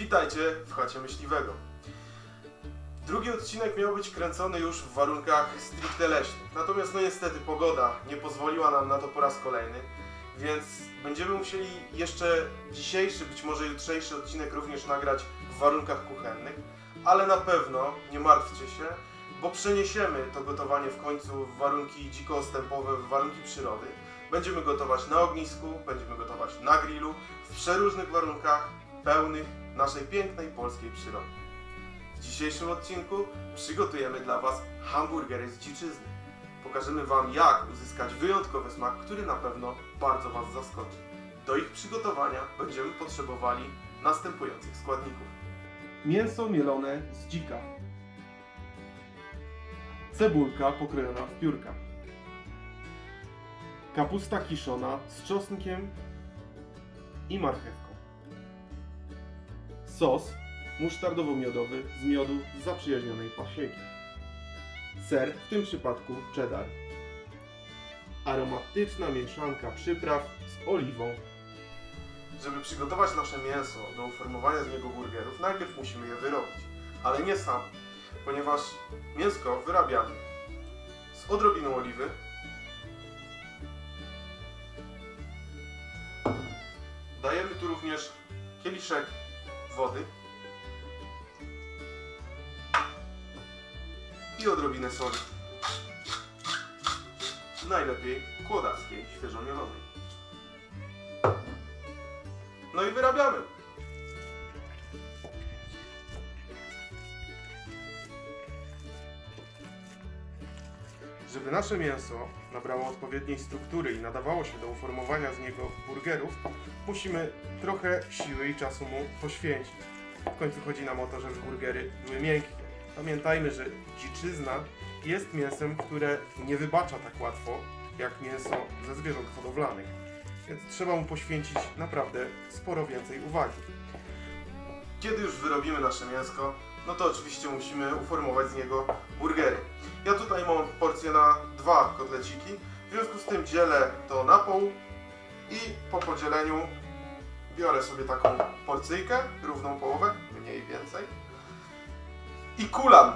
Witajcie w chacie myśliwego. Drugi odcinek miał być kręcony już w warunkach stricte leśnych. Natomiast no niestety pogoda nie pozwoliła nam na to po raz kolejny, więc będziemy musieli jeszcze dzisiejszy, być może jutrzejszy odcinek również nagrać w warunkach kuchennych, ale na pewno nie martwcie się, bo przeniesiemy to gotowanie w końcu w warunki dziko-ostępowe, w warunki przyrody. Będziemy gotować na ognisku, będziemy gotować na grillu, w przeróżnych warunkach, pełnych naszej pięknej polskiej przyrody. W dzisiejszym odcinku przygotujemy dla Was hamburgery z dziczyzny. Pokażemy Wam, jak uzyskać wyjątkowy smak, który na pewno bardzo Was zaskoczy. Do ich przygotowania będziemy potrzebowali następujących składników. Mięso mielone z dzika. Cebulka pokrojona w piórka. Kapusta kiszona z czosnkiem i marchewką. Sos musztardowo-miodowy z miodu z zaprzyjaźnionej pasieki. Ser, w tym przypadku cheddar. Aromatyczna mieszanka przypraw z oliwą. Żeby przygotować nasze mięso do uformowania z niego burgerów, najpierw musimy je wyrobić. Ale nie sam, ponieważ mięsko wyrabiamy z odrobiną oliwy, Dajemy tu również kieliszek wody i odrobinę soli. Najlepiej kłodarskiej, świeżo mielonej. No i wyrabiamy. Żeby nasze mięso nabrało odpowiedniej struktury i nadawało się do uformowania z niego burgerów, musimy trochę siły i czasu mu poświęcić. W końcu chodzi nam o to, żeby burgery były miękkie. Pamiętajmy, że dziczyzna jest mięsem, które nie wybacza tak łatwo jak mięso ze zwierząt hodowlanych. Więc trzeba mu poświęcić naprawdę sporo więcej uwagi. Kiedy już wyrobimy nasze mięsko, no to oczywiście musimy uformować z niego burgery. Ja tutaj mam porcję na dwa kotleciki, w związku z tym dzielę to na pół i po podzieleniu biorę sobie taką porcyjkę, równą połowę, mniej więcej i kulam,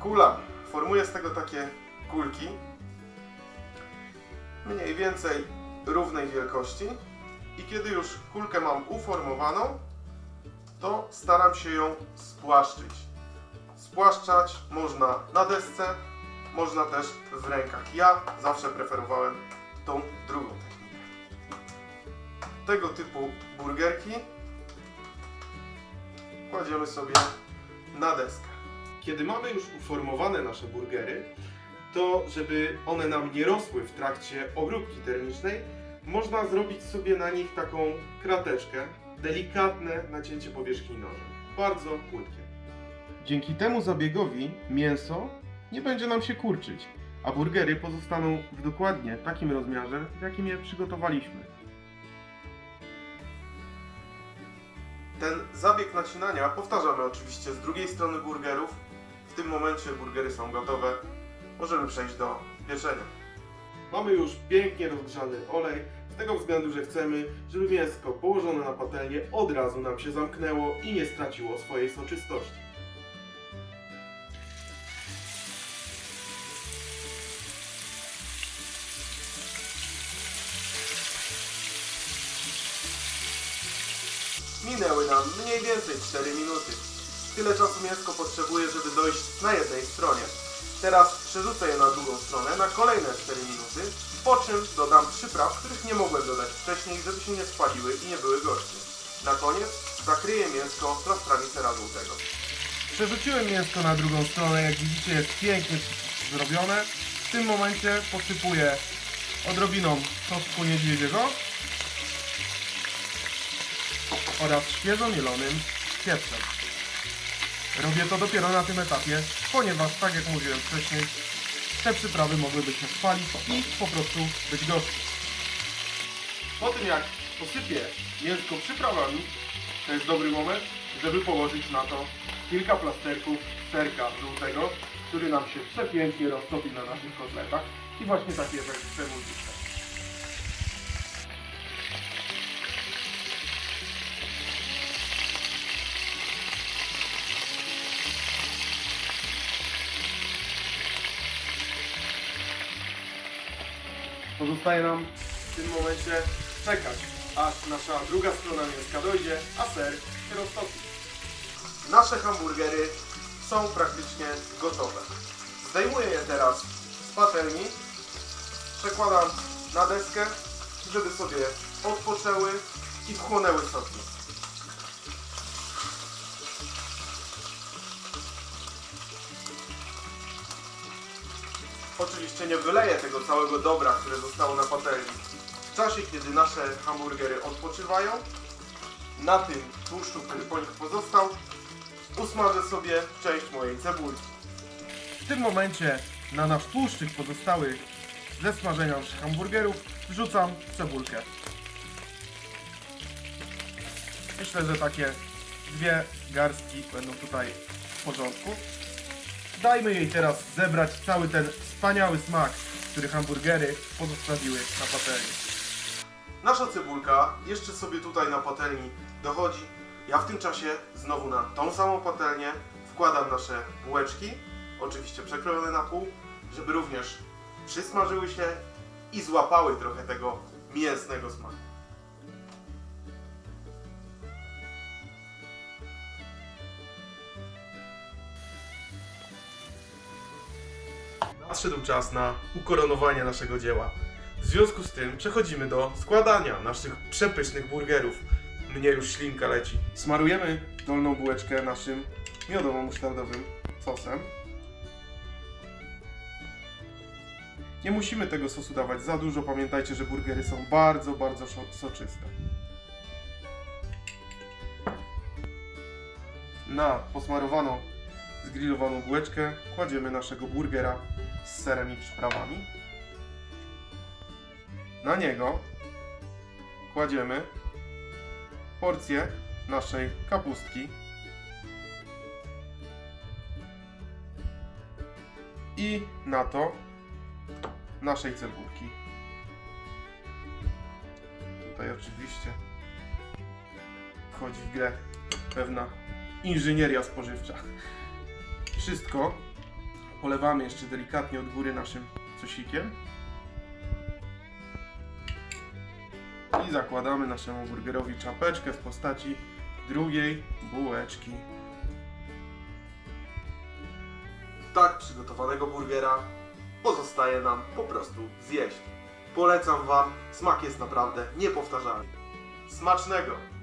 kulam. Formuję z tego takie kulki, mniej więcej równej wielkości i kiedy już kulkę mam uformowaną, to staram się ją spłaszczyć. Spłaszczać można na desce, można też w rękach. Ja zawsze preferowałem tą drugą technikę. Tego typu burgerki kładziemy sobie na deskę. Kiedy mamy już uformowane nasze burgery, to żeby one nam nie rosły w trakcie obróbki termicznej, można zrobić sobie na nich taką krateczkę, delikatne nacięcie powierzchni nożem. Bardzo płytkie. Dzięki temu zabiegowi mięso nie będzie nam się kurczyć, a burgery pozostaną w dokładnie takim rozmiarze, w jakim je przygotowaliśmy. Ten zabieg nacinania powtarzamy oczywiście z drugiej strony burgerów. W tym momencie burgery są gotowe. Możemy przejść do pieczenia. Mamy już pięknie rozgrzany olej, tego względu, że chcemy, żeby mięsko położone na patelnię od razu nam się zamknęło i nie straciło swojej soczystości. Minęły nam mniej więcej 4 minuty. Tyle czasu mięsko potrzebuje, żeby dojść na jednej stronie. Teraz przerzucę je na drugą stronę na kolejne 4 minuty, po czym dodam przypraw, których nie mogłem dodać wcześniej, żeby się nie spaliły i nie były gorzkie. Na koniec zakryję mięsko plastrami sera żółtego. Przerzuciłem mięsko na drugą stronę, jak widzicie jest pięknie zrobione. W tym momencie posypuję odrobiną sosu niedźwiedziego oraz świeżo mielonym pieprzem. Robię to dopiero na tym etapie, ponieważ tak jak mówiłem wcześniej, te przyprawy mogłyby się spalić i po prostu być gorzkie. Po tym jak posypię mięsko przyprawami, to jest dobry moment, żeby położyć na to kilka plasterków serka żółtego, który nam się przepięknie roztopi na naszych kotletach i właśnie taki efekt chcemy uzyskać. Pozostaje nam w tym momencie czekać, aż nasza druga strona mięska dojdzie, a ser się roztopi. Nasze hamburgery są praktycznie gotowe. Zdejmuję je teraz z patelni, przekładam na deskę, żeby sobie odpoczęły i wchłonęły soki. Oczywiście nie wyleję tego całego dobra, które zostało na patelni. W czasie, kiedy nasze hamburgery odpoczywają, na tym tłuszczu, który po nich pozostał, usmażę sobie część mojej cebulki. W tym momencie na nasz tłuszczyk pozostały ze smażenia naszych hamburgerów wrzucam cebulkę. Myślę, że takie dwie garstki będą tutaj w porządku. Dajmy jej teraz zebrać cały ten wspaniały smak, który hamburgery pozostawiły na patelni. Nasza cebulka jeszcze sobie tutaj na patelni dochodzi. Ja w tym czasie znowu na tą samą patelnię wkładam nasze bułeczki, oczywiście przekrojone na pół, żeby również przysmażyły się i złapały trochę tego mięsnego smaku. Nadszedł czas na ukoronowanie naszego dzieła. W związku z tym przechodzimy do składania naszych przepysznych burgerów. Mnie już ślinka leci. Smarujemy dolną bułeczkę naszym miodowo-musztardowym sosem. Nie musimy tego sosu dawać za dużo. Pamiętajcie, że burgery są bardzo, bardzo soczyste. Na posmarowaną, zgrillowaną bułeczkę kładziemy naszego burgera z serem i przyprawami. Na niego kładziemy porcję naszej kapustki i na to naszej cebulki. Tutaj oczywiście wchodzi w grę pewna inżynieria spożywcza. Wszystko polewamy jeszcze delikatnie od góry naszym sosikiem. I zakładamy naszemu burgerowi czapeczkę w postaci drugiej bułeczki. Tak przygotowanego burgera pozostaje nam po prostu zjeść. Polecam Wam, smak jest naprawdę niepowtarzalny. Smacznego!